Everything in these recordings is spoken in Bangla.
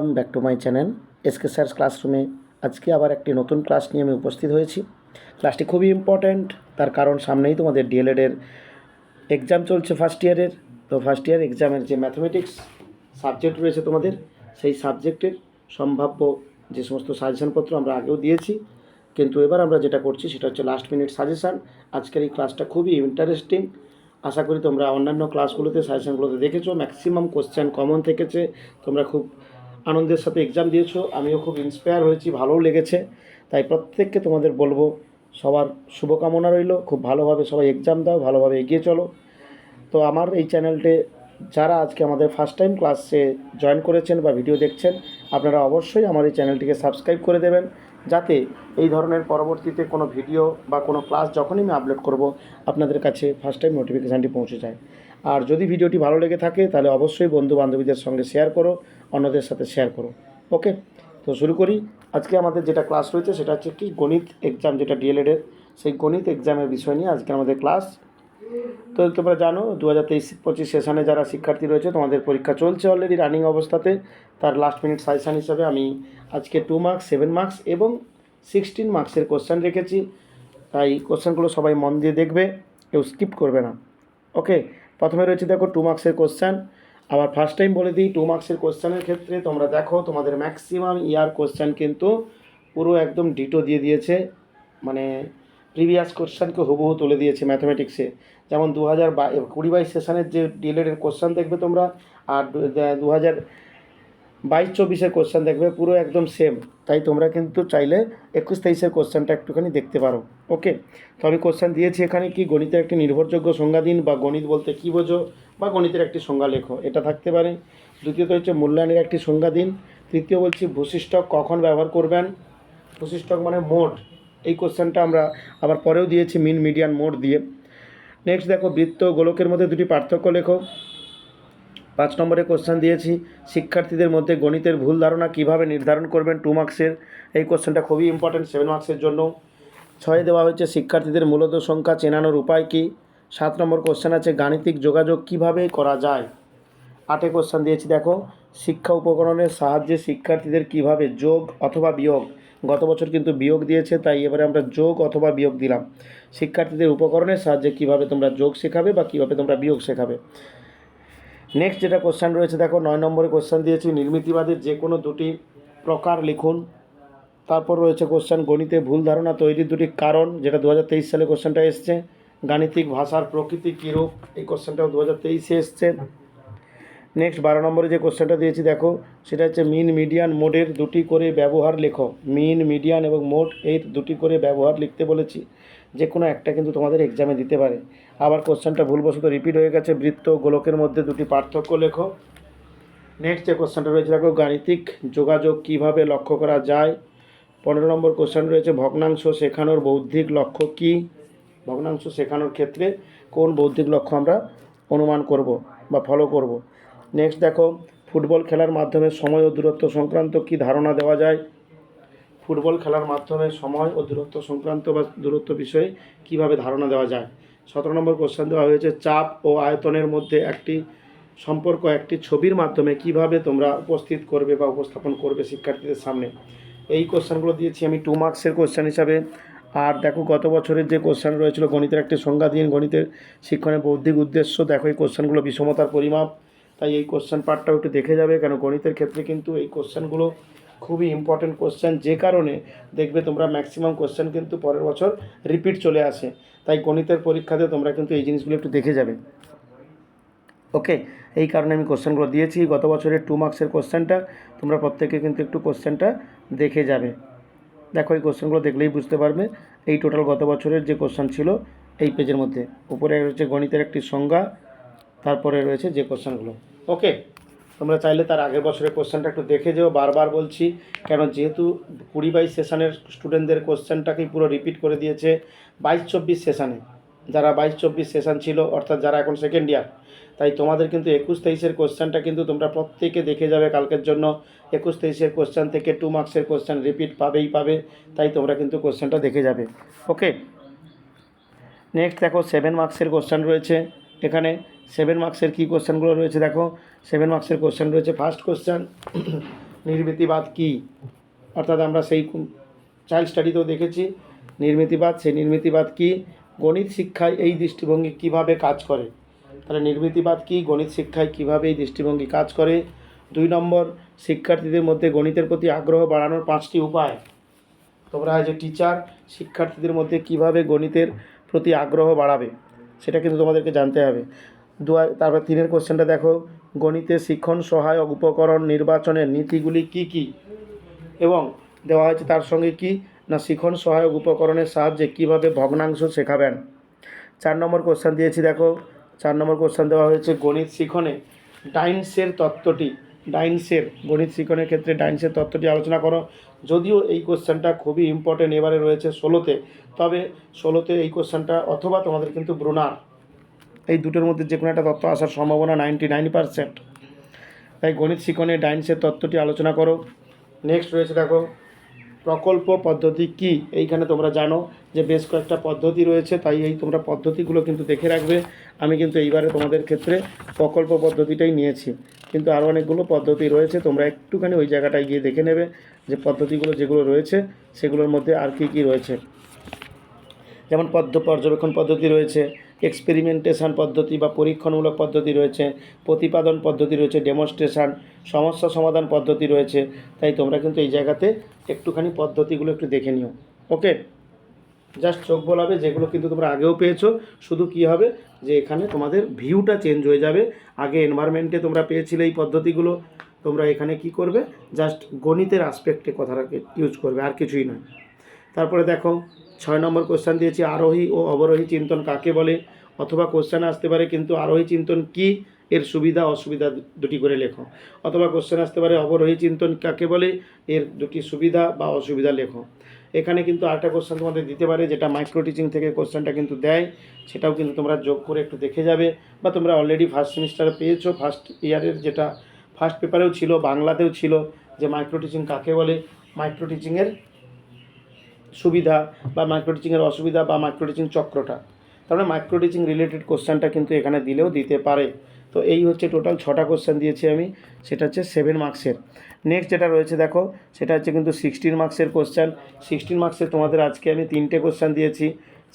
Welcome back to my channel SK sir's ক্লাসরুমে। আজকে আবার একটি নতুন ক্লাস নিয়ে আমি উপস্থিত হয়েছি। ক্লাসটি খুবই ইম্পর্ট্যান্ট তার কারণ সামনেই তোমাদের ডিএলএডের এক্সাম চলছে ফার্স্ট ইয়ারের তো ফার্স্ট ইয়ার এক্সামের যে ম্যাথমেটিক্স সাবজেক্ট রয়েছে তোমাদের, সেই সাবজেক্টের সম্ভাব্য যে সমস্ত সাজেশনপত্র আমরা আগেও দিয়েছি। কিন্তু এবার আমরা যেটা করছি, সেটা হচ্ছে লাস্ট মিনিট সাজেশান আজকের এই ক্লাসটা খুবই ইন্টারেস্টিং আশা করি তোমরা অন্যান্য ক্লাসগুলোতে সাজেশনগুলোতে দেখেছ। ম্যাক্সিমাম কোশ্চেন কমন থেকেছে। তোমরা খুব আনন্দের সাথে এক্সাম দিয়েছ, আমিও খুব ইন্সপায়ার হয়েছি, ভালোও লেগেছে। তাই প্রত্যেককে তোমাদের বলব, সবার শুভকামনা রইল, খুব ভালোভাবে সবাই এক্সাম দাও, ভালোভাবে এগিয়ে চলো। তো আমার এই চ্যানেলটে যারা আজকে আমাদের ফার্স্ট টাইম ক্লাসে জয়েন করেছেন বা ভিডিও দেখছেন, আপনারা অবশ্যই আমার এই চ্যানেলটিকে সাবস্ক্রাইব করে দেবেন, যাতে এই ধরনের পরবর্তীতে কোনো ভিডিও বা কোনো ক্লাস যখনই আমি আপলোড করব, আপনাদের কাছে ফার্স্ট টাইম নোটিফিকেশানটি পৌঁছে যায়। আর যদি ভিডিওটি ভালো লেগে থাকে, তাহলে অবশ্যই বন্ধু বান্ধবীদের সঙ্গে শেয়ার করো, অন্যদের সাথে শেয়ার করো। ওকে তো শুরু করি। আজকে আমাদের যেটা ক্লাস রয়েছে, সেটা হচ্ছে কি? গণিত এক্সাম যেটা ডিএলএডের সেই গণিত এক্সামের বিষয় নিয়ে আজকে আমাদের ক্লাস তো তোমরা জানো দু হাজার তেইশ পঁচিশ সেশনে যারা শিক্ষার্থী রয়েছে, তোমাদের পরীক্ষা চলছে অলরেডি রানিং অবস্থাতে। তার লাস্ট মিনিট সাজেশান হিসাবে আমি আজকে টু মার্কস সেভেন মার্কস এবং সিক্সটিন মার্কসের কোশ্চেন রেখেছি। তাই কোশ্চেনগুলো সবাই মন দিয়ে দেখবে, কেউ স্কিপ করবে না। ওকে প্রথমে রয়েছে দেখো টু মার্কসের কোশ্চেন আবার ফার্স্ট টাইম বলে দিই টু মার্কসের কোশ্চেনের ক্ষেত্রে তোমরা দেখো তোমাদের ম্যাক্সিমাম ইয়ার কোশ্চেন কিন্তু পুরো একদম ডিটো দিয়ে দিয়েছে। মানে প্রিভিয়াস কোশ্চেনকে হুবহু তুলে দিয়েছে ম্যাথমেটিক্সে যেমন দু হাজার কুড়ি বাইশ সেশনের যে ডিএলএডের কোশ্চেন দেখবে তোমরা, আর দু হাজার বাইশ চব্বিশের কোশ্চেন দেখবে, পুরো একদম সেম তাই তোমরা কিন্তু চাইলে একুশ তেইশের কোশ্চেনটা একটুখানি দেখতে পারো। ওকে তো আমি কোশ্চেন দিয়েছি এখানে কি গণিতের একটি নির্ভরযোগ্য সংজ্ঞা দিন, বা গণিত বলতে কী বোঝো, বা গণিতের একটি সংজ্ঞা লেখো, এটা থাকতে পারে। দ্বিতীয়ত হচ্ছে মূল্যায়নের একটি সংজ্ঞা দিন। তৃতীয় বলছি ভূশিষ্ঠক কখন ব্যবহার করবেন? ভূশিষ্ঠক মানে মোড। এই কোশ্চেনটা আমরা আবার পরেও দিয়েছি মিন, মিডিয়ান, মোড দিয়ে। নেক্সট দেখো, বৃত্ত, গোলকের মধ্যে দুটি পার্থক্য লেখো। পাঁচ নম্বরে কোশ্চেন দিয়েছি, শিক্ষার্থীদের মধ্যে গণিতের ভুল ধারণা কীভাবে নির্ধারণ করবেন? টু মার্কসের এই কোশ্চেনটা খুবই ইম্পর্ট্যান্ট সেভেন মার্কসের জন্য। ছয়ে দেওয়া হয়েছে, শিক্ষার্থীদের মূলত সংখ্যা চেনানোর উপায় কী? সাত নম্বর কোশ্চেন আছে, গাণিতিক যোগাযোগ কীভাবে করা যায়? আটে কোশ্চেন দিয়েছি, দেখো। শিক্ষা উপকরণের সাহায্যে শিক্ষার্থীদের কীভাবে যোগ অথবা বিয়োগ? গত বছর কিন্তু বিয়োগ দিয়েছে, তাই এবারে আমরা যোগ অথবা বিয়োগ দিলাম। শিক্ষার্থীদের উপকরণের সাহায্যে কীভাবে তোমরা যোগ শেখাবে বা কীভাবে তোমরা বিয়োগ শেখাবে? নেক্সট যেটা কোশ্চেন রয়েছে, দেখো নয় নম্বরে কোশ্চেন দিয়েছি, নির্মিতিবাদের যে কোনো দুটি প্রকার লিখুন। তারপর রয়েছে কোশ্চেন গণিতে ভুল ধারণা তৈরির দুটি কারণ, যেটা দু হাজার তেইশ সালে কোশ্চেনটা এসছে। গাণিতিক ভাষার প্রকৃতি কীরূপ, এই কোশ্চেনটাও দু হাজার তেইশে এসছে। নেক্সট বারো নম্বরে যে কোশ্চেনটা দিয়েছি, দেখো, সেটা হচ্ছে মিন মিডিয়ান মোডের দুটি করে ব্যবহার লেখো। মিন মিডিয়ান এবং মোড এর দুটি করে ব্যবহার লিখতে বলেছি। যে কোনো একটা কিন্তু তোমাদের এক্সামে দিতে পারে। আবার কোশ্চেনটা ভুলবশত রিপিট হয়ে গেছে, বৃত্ত গোলকের মধ্যে দুটি পার্থক্য লেখো। নেক্সট যে কোশ্চেনটা রয়েছে, দেখো গাণিতিক যোগাযোগ কীভাবে লক্ষ্য করা যায়? পনেরো নম্বর কোশ্চেন রয়েছে, ভগ্নাংশ শেখানোর বৌদ্ধিক লক্ষ্য কী? ভগ্নাংশ শেখানোর ক্ষেত্রে কোন বৌদ্ধিক লক্ষ্য আমরা অনুমান করব বা ফলো করব? নেক্সট দেখো, ফুটবল খেলার মাধ্যমে সময় ও দূরত্ব সংক্রান্ত কী ধারণা দেওয়া যায়? ফুটবল খেলার মাধ্যমে সময় ও দূরত্ব সংক্রান্ত বা দূরত্ব বিষয়ে কীভাবে ধারণা দেওয়া যায়? সতেরো নম্বর কোশ্চেন দেওয়া হয়েছে, চাপ ও আয়তনের মধ্যে একটি সম্পর্ক, একটি ছবির মাধ্যমে কীভাবে তোমরা উপস্থিত করবে বা উপস্থাপন করবে শিক্ষার্থীদের সামনে? এই কোশ্চেনগুলো দিয়েছি আমি টু মার্কসের কোশ্চেন হিসাবে। আর দেখো, গত বছরের যে কোশ্চেন রয়েছিল, গণিতের একটি সংজ্ঞা দিন গণিতের শিক্ষণের বৌদ্ধিক উদ্দেশ্য, দেখো এই কোশ্চেনগুলো বিষমতার পরিমাপ। তাই এই কোশ্চেন পার্টটাও একটু দেখে যাবে, কেন গণিতের ক্ষেত্রে কিন্তু এই কোশ্চেনগুলো খুবই ইম্পর্টেন্ট কোশ্চেন যে কারণে দেখবে তোমরা ম্যাক্সিমাম কোশ্চেন কিন্তু পরের বছর রিপিট চলে আসে। তাই গণিতের পরীক্ষাতে তোমরা কিন্তু এই জিনিসগুলো একটু দেখে যাবে। ওকে এই কারণে আমি কোশ্চেনগুলো দিয়েছি। গত বছরের টু মার্কসের কোশ্চেনটা তোমরা প্রত্যেকে কিন্তু একটু কোশ্চেনটা দেখে যাবে। দেখো, এই কোশ্চেনগুলো দেখলেই বুঝতে পারবে। এই টোটাল গত বছরের যে কোশ্চেন ছিল, এই পেজের মধ্যে। উপরে রয়েছে গণিতের একটি সংজ্ঞা, তারপরে রয়েছে যে কোশ্চেনগুলো ওকে তোমরা চাইলে তার আগের বছরের কোশ্চেনটা একটু দেখে যেও, বারবার বলছি, কেন যেহেতু কুড়ি বাইশ সেশনের স্টুডেন্টদের কোশ্চেনটাকেই পুরো রিপিট করে দিয়েছে বাইশ চব্বিশ সেশনে যারা বাইশ চব্বিশ সেশন ছিল, অর্থাৎ যারা এখন সেকেন্ড ইয়ার তাই তোমাদের কিন্তু একুশ তেইশের কোশ্চেনটা কিন্তু তোমরা প্রত্যেকে দেখে যাবে কালকের জন্য। একুশ তেইশের কোশ্চেন থেকে টু মার্কসের কোশ্চেন রিপিট পাবেই পাবে, তাই তোমরা কিন্তু কোশ্চেনটা দেখে যাবে। ওকে নেক্সট দেখো সেভেন মার্কসের কোশ্চেন রয়েছে। এখানে সেভেন মার্কসের কী কোশ্চেনগুলো রয়েছে দেখো? সেভেন মার্কসের কোশ্চেন রয়েছে। ফার্স্ট কোশ্চেন নির্মিতিবাদ কী? অর্থাৎ আমরা সেই চাইল্ড স্টাডিতেও দেখেছি। নির্মিতিবাদ, সেই নির্মিতিবাদ কী? গণিত শিক্ষায় এই দৃষ্টিভঙ্গি কীভাবে কাজ করে? তাহলে নির্মিতিবাদ কী? গণিত শিক্ষায় কীভাবে এই দৃষ্টিভঙ্গি কাজ করে? দুই নম্বর, শিক্ষার্থীদের মধ্যে গণিতের প্রতি আগ্রহ বাড়ানোর পাঁচটি উপায়। তোমরা যে টিচার শিক্ষার্থীদের মধ্যে কীভাবে গণিতের প্রতি আগ্রহ বাড়াবে? সেটা কিন্তু তোমাদেরকে জানতে হবে। দু তারপর তিনের কোশ্চেনটা দেখো। গণিতে শিক্ষণ সহায়ক উপকরণ নির্বাচনের নীতিগুলি কি কি? এবং দেওয়া হয়েছে তার সঙ্গে কি? না শিখন সহায়ক উপকরণের সাহায্যে কীভাবে ভগ্নাংশ শেখাবেন? চার নম্বর কোশ্চেন দিয়েছি দেখো। চার নম্বর কোশ্চেন দেওয়া হয়েছে গণিত শিখনে ডাইনসের তত্ত্বটি। ডাইনসের, গণিত শিখনের ক্ষেত্রে ডাইনসের তত্ত্বটি আলোচনা করো। যদিও এই কোশ্চেনটা খুবই ইম্পর্টেন্ট এবারে রয়েছে ষোলোতে, তবে ষোলোতে এই কোশ্চেনটা অথবা তোমাদের কিন্তু ব্রুনার। এই দুটোর মধ্যে যে কোনো একটা তত্ত্ব আসার সম্ভাবনা নাইনটি নাইন পারসেন্ট। তাই গণিত শিখনে ডাইনসের তত্ত্বটি আলোচনা করো। নেক্সট রয়েছে দেখো, প্রকল্প পদ্ধতি কি? এইখানে তোমরা জানো যে বেশ কয়েকটা পদ্ধতি রয়েছে, তাই এই তোমরা পদ্ধতিগুলো কিন্তু দেখে রাখবে। আমি কিন্তু এইবারে তোমাদের ক্ষেত্রে প্রকল্প পদ্ধতিটাই নিয়েছি। কিন্তু আরও অনেকগুলো পদ্ধতি রয়েছে, তোমরা একটুখানি ওই জায়গাটায় গিয়ে দেখে নেবে যে পদ্ধতিগুলো যেগুলো রয়েছে, সেগুলোর মধ্যে আর কী কী রয়েছে। যেমন পদ্ম পর্যবেক্ষণ পদ্ধতি রয়েছে এক্সপেরিমেন্টেশন পদ্ধতি বা পরীক্ষণমূলক পদ্ধতি রয়েছে, প্রতিপাদন পদ্ধতি রয়েছে ডেমনস্ট্রেশন সমস্যা সমাধান পদ্ধতি রয়েছে। তাই তোমরা কিন্তু এই জায়গাতে একটুখানি পদ্ধতিগুলো একটু দেখে নিও। ওকে জাস্ট চোখ বলাবে, যেগুলো কিন্তু তোমরা আগেও পেয়েছ। শুধু কি হবে? যে এখানে তোমাদের ভিউটা চেঞ্জ হয়ে যাবে। আগে এনভায়রনমেন্টে তোমরা পেয়েছিলে এই পদ্ধতিগুলো। তোমরা এখানে কি করবে? জাস্ট গণিতের আসপেক্টে কথাটাকে ইউজ করবে, আর কিছুই নয়। তারপরে দেখো, ছয় নম্বর কোশ্চেন দিয়েছি, আরোহী ও অবরোহী চিন্তন কাকে বলে? অথবা কোশ্চেন আসতে পারে, কিন্তু আরোহী চিন্তন কি? এর সুবিধা, অসুবিধা দুটি করে লেখো। অথবা কোশ্চেন আসতে পারে, অবরোহী চিন্তন কাকে বলে? এর দুটি সুবিধা বা অসুবিধা লেখো। এখানে কিন্তু আরেকটা কোশ্চেন তোমাদের দিতে পারে, যেটা মাইক্রো টিচিং থেকে কোশ্চেনটা কিন্তু দেয়। সেটাও কিন্তু তোমরা যোগ করে একটু দেখে যাবে। বা তোমরা অলরেডি ফার্স্ট সেমিস্টারে পেয়েছ ফার্স্ট ইয়ারের যেটা ফার্স্ট পেপারেও ছিল, বাংলাতেও ছিল, যে মাইক্রো টিচিং কাকে বলে? মাইক্রো টিচিংয়ের সুবিধা বা মাইক্রো টিচিংয়ের অসুবিধা বা মাইক্রো টিচিং চক্রটা। তাহলে মাইক্রো টিচিং রিলেটেড কোশ্চেনটা কিন্তু এখানে দিলেও দিতে পারে। তো এই হচ্ছে টোটাল ছটা কোশ্চেন দিয়েছি আমি, সেটা হচ্ছে সেভেন মার্কসের নেক্সট যেটা রয়েছে দেখো, সেটা হচ্ছে কিন্তু সিক্সটিন মার্কসের কোশ্চেন সিক্সটিন মার্কসের তোমাদের আজকে আমি তিনটে কোশ্চেন দিয়েছি।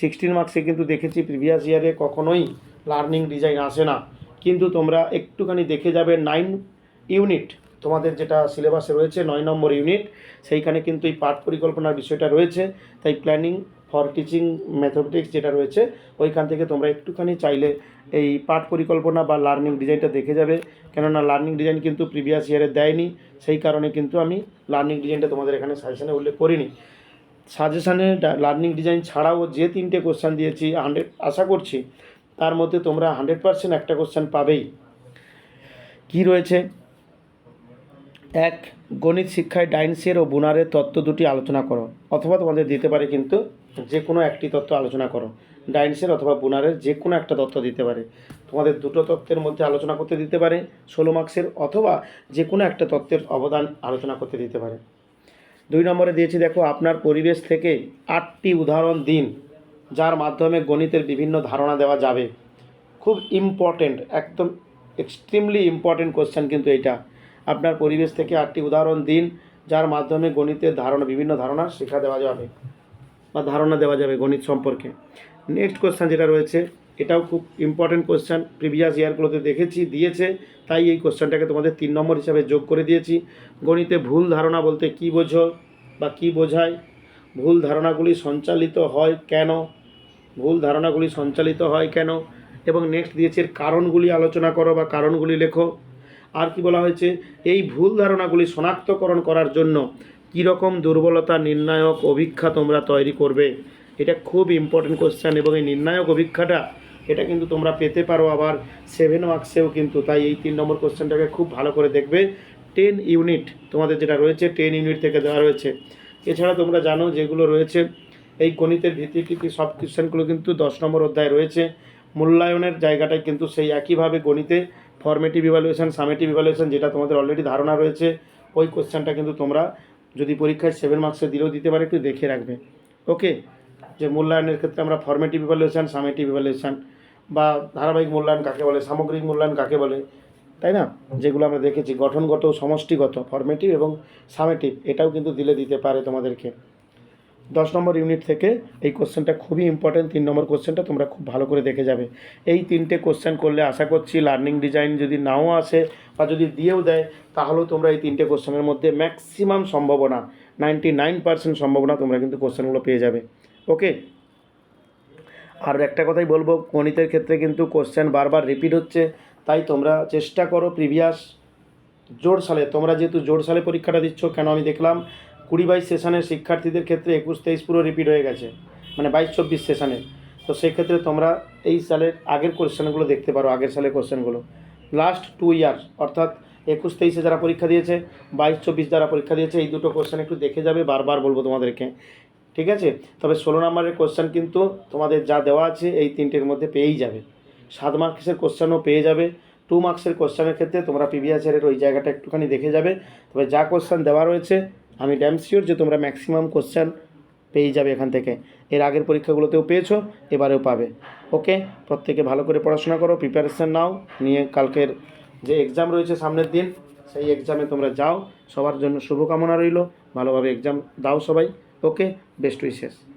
সিক্সটিন মার্কসে কিন্তু দেখেছি প্রিভিয়াস ইয়ারে কখনোই লার্নিং ডিজাইন আসে না। কিন্তু তোমরা একটুখানি দেখে যাবে নাইন ইউনিট তোমাদের যেটা সিলেবাসে রয়েছে নয় নম্বর ইউনিট, সেইখানে কিন্তু এই পাঠ পরিকল্পনার বিষয়টা রয়েছে। তাই প্ল্যানিং ফর টিচিং ম্যাথমেটিক্স যেটা রয়েছে, ওইখান থেকে তোমরা একটুখানি চাইলে এই পাঠ পরিকল্পনা বা লার্নিং ডিজাইনটা দেখে যাবে। কেননা লার্নিং ডিজাইন কিন্তু প্রিভিয়াস ইয়ারে দেয়নি, সেই কারণে কিন্তু আমি লার্নিং ডিজাইনটা তোমাদের এখানে সাজেশানে উল্লেখ করিনি। সাজেশানে লার্নিং ডিজাইন ছাড়াও যে তিনটে কোশ্চেন দিয়েছি, হান্ড্রেড, আশা করছি তার মধ্যে তোমরা হান্ড্রেড পার্সেন্ট একটা কোশ্চেন পাবেই। কি রয়েছে? এক গণিত শিক্ষায় ডাইনসের ও বুনারের তত্ত্ব দুটি আলোচনা করো, অথবা তোমাদের দিতে পারে কিন্তু যে কোনো একটি তত্ত্ব আলোচনা করো। ডাইনসের অথবা বুনারের যে কোনো একটা তত্ত্ব দিতে পারে। তোমাদের দুটো তত্ত্বের মধ্যে আলোচনা করতে দিতে পারে, ষোলো মার্কসের অথবা যে কোনো একটা তত্ত্বের অবদান আলোচনা করতে দিতে পারে। দুই নম্বরে দিয়েছি, দেখো, আপনার পরিবেশ থেকে আটটি উদাহরণ দিন, যার মাধ্যমে গণিতের বিভিন্ন ধারণা দেওয়া যাবে। খুব ইম্পর্টেন্ট একদম এক্সট্রিমলি ইম্পর্টেন্ট কোশ্চেন কিন্তু এটা আপনার পরিবেশ থেকে আটটি উদাহরণ দিন, যার মাধ্যমে গণিতের ধারণা, বিভিন্ন ধারণা শেখা দেওয়া যাবে বা ধারণা দেওয়া যাবে গণিত সম্পর্কে। নেক্সট কোশ্চেন যেটা রয়েছে, এটাও খুব ইম্পর্টেন্ট কোশ্চেন প্রিভিয়াস ইয়ারগুলোতে দেখেছি, দিয়েছে, তাই এই কোশ্চেনটাকে তোমাদের তিন নম্বর হিসাবে যোগ করে দিয়েছি। গণিতে ভুল ধারণা বলতে কী বোঝো বা কী বোঝায়? ভুল ধারণাগুলি সঞ্চালিত হয় কেন? ভুল ধারণাগুলি সঞ্চালিত হয় কেন? এবং নেক্সট দিয়েছে, এর কারণগুলি আলোচনা করো বা কারণগুলি লেখো। আর কি বলা হয়েছে? এই ভুল ধারণাগুলি শনাক্তকরণ করার জন্য কীরকম দুর্বলতা নির্ণায়ক অভিক্ষা তোমরা তৈরি করবে? এটা খুব ইম্পর্টেন্ট কোশ্চেন এবং এই নির্ণায়ক অভিক্ষাটা, এটা কিন্তু তোমরা পেতে পারো আবার সেভেন মার্কসেও কিন্তু। তাই এই তিন নম্বর কোশ্চেনটাকে খুব ভালো করে দেখবে। টেন ইউনিট তোমাদের যেটা রয়েছে টেন ইউনিট থেকে দেওয়া রয়েছে। এছাড়া তোমরা জানো যেগুলো রয়েছে, এই গণিতের ভিত্তিকৃতি সব কোশ্চেনগুলো কিন্তু দশ নম্বর অধ্যায় রয়েছে। মূল্যায়নের জায়গাটায় কিন্তু সেই একইভাবে গণিতে ফর্মেটিভ ইভ্যালুয়েশন সামেটিভ ইভ্যালুয়েশন যেটা তোমাদের অলরেডি ধারণা রয়েছে, ওই কোশ্চেনটা কিন্তু তোমরা যদি পরীক্ষায় সেভেন মার্কসে দিলেও দিতে পারে, একটু দেখে রাখবে। ওকে যে মূল্যায়নের ক্ষেত্রে আমরা ফর্মেটিভ ইভ্যালুয়েশন সামেটিভ ইভ্যালুয়েশন বা ধারাবাহিক মূল্যায়ন কাকে বলে, সামগ্রিক মূল্যায়ন কাকে বলে, তাই না? যেগুলো আমরা দেখেছি, গঠনগত, সমষ্টিগত ফর্মেটিভ এবং সামেটিভ এটাও কিন্তু দিলে দিতে পারে তোমাদেরকে। দশ নম্বর ইউনিট থেকে এই কোশ্চেনটা খুবই ইম্পর্টেন্ট তিন নম্বর কোশ্চেনটা তোমরা খুব ভালো করে দেখে যাবে। এই তিনটে কোশ্চেন করলে আশা করছি লার্নিং ডিজাইন যদি নাও আসে বা যদি দিয়েও দেয়, তাহলেও তোমরা এই তিনটে কোশ্চেনের মধ্যে ম্যাক্সিমাম সম্ভাবনা নাইনটি নাইন পার্সেন্ট সম্ভাবনা তোমরা কিন্তু কোশ্চেনগুলো পেয়ে যাবে। ওকে আর একটা কথাই বলব, গণিতের ক্ষেত্রে কিন্তু কোশ্চেন বারবার রিপিট হচ্ছে, তাই তোমরা চেষ্টা করো প্রিভিয়াস জোর সালে তোমরা যেহেতু জোর সালে পরীক্ষাটা দিচ্ছ, কেন আমি দেখলাম কুড়ি বাইশ সেশনের শিক্ষার্থীদের ক্ষেত্রে একুশ তেইশ পুরো রিপিট হয়ে গেছে মানে বাইশ চব্বিশ সেশনে তো সেক্ষেত্রে তোমরা এই সালের আগের কোশ্চেনগুলো দেখতে পারো, আগের সালের কোশ্চেনগুলো লাস্ট টু ইয়ার্স অর্থাৎ একুশ তেইশে যারা পরীক্ষা দিয়েছে, বাইশ চব্বিশ যারা পরীক্ষা দিয়েছে, এই দুটো কোশ্চেন একটু দেখে যাবে, বারবার বলব তোমাদেরকে। ঠিক আছে? তবে ষোলো নম্বরের কোশ্চেন কিন্তু তোমাদের যা দেওয়া আছে, এই তিনটের মধ্যে পেয়েই যাবে। সাত মার্কসের কোশ্চেনও পেয়ে যাবে। টু মার্কসের কোশ্চেনের ক্ষেত্রে তোমরা প্রিভিয়াস ওই জায়গাটা একটুখানি দেখে যাবে। তবে যা কোশ্চেন দেওয়া রয়েছে আমি ড্যাম শিওর যে তোমরা ম্যাক্সিমাম কোশ্চেন পেয়ে যাবে এখান থেকে। এর আগের পরীক্ষাগুলোতেও পেয়েছ, এবারেও পাবে। ওকে প্রত্যেকে ভালো করে পড়াশোনা করো প্রিপারেশান নাও, নিয়ে কালকের যে এক্সাম রয়েছে সামনের দিন, সেই এক্সামে তোমরা যাও। সবার জন্য শুভকামনা রইল। ভালোভাবে এক্সাম দাও সবাই। ওকে বেস্ট উইশেস